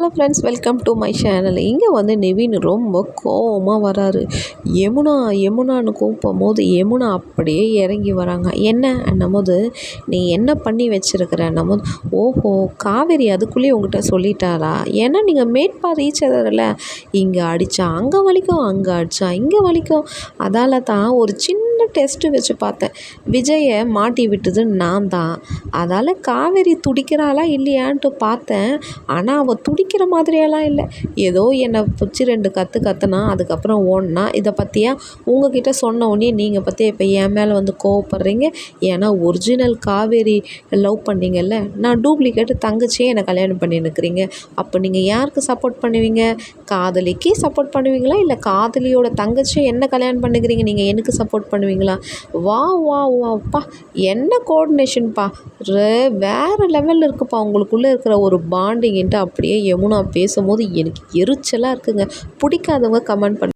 Hello friends welcome to my channel இங்கே வந்து நிவின் ரொம்ப கோவமாக வராரு. யமுனா யமுனான்னு கூப்பிடும் போது யமுனா அப்படியே இறங்கி வராங்க. என்ன? என்னும் நீ என்ன பண்ணி வச்சிருக்கிறன்னும் போது ஓஹோ காவேரி அதுக்குள்ளேயே உங்ககிட்ட சொல்லிட்டாரா? ஏன்னா நீங்கள் மேட்பா ரீச் ஆகிறதில்ல இங்கே அடித்தா அங்கே வலிக்கும் அங்கே அடித்தா இங்கே வலிக்கும். அதால் தான் ஒரு சின்ன டெஸ்ட்டு வச்சு பார்த்தேன். விஜயை மாட்டி விட்டது நான் தான். அதால் காவேரி துடிக்கிறாளா இல்லையான்ட்டு பார்த்தேன். ஆனால் அவள் துடிக்கிற மாதிரியெல்லாம் இல்லை. ஏதோ என்னை பிடிச்சி ரெண்டு கற்று கற்றுனா அதுக்கப்புறம் ஓடனா இதை பற்றியா உங்ககிட்ட சொன்ன உடனே நீங்கள் பற்றி இப்போ என் மேலே வந்து கோவப்படுறீங்க. ஏன்னா ஒரிஜினல் காவேரி லவ் பண்ணீங்கல்ல நான் டூப்ளிகேட்டு தங்கச்சியே என்னை கல்யாணம் பண்ணினுக்கிறீங்க அப்போ நீங்கள் யாருக்கு சப்போர்ட் பண்ணுவீங்க? காதலிக்கு சப்போர்ட் பண்ணுவீங்களா? இல்லை காதலியோட தங்கச்சியை என்ன கல்யாணம் பண்ணிக்கிறீங்க? நீங்கள் எனக்கு சப்போர்ட் பண்ணுவீங்க? பண்ணுவீங்களா? வா வா வாப்பா என்ன கோஆர்டினேஷன்ப்பா வேறு லெவலில் இருக்குப்பா. உங்களுக்குள்ளே இருக்கிற ஒரு பாண்டிங்கின்ட்டு அப்படியே யமுனா பேசும்போது எனக்கு எரிச்சலாக இருக்குங்க. பிடிக்காதவங்க கமெண்ட் பண்ணு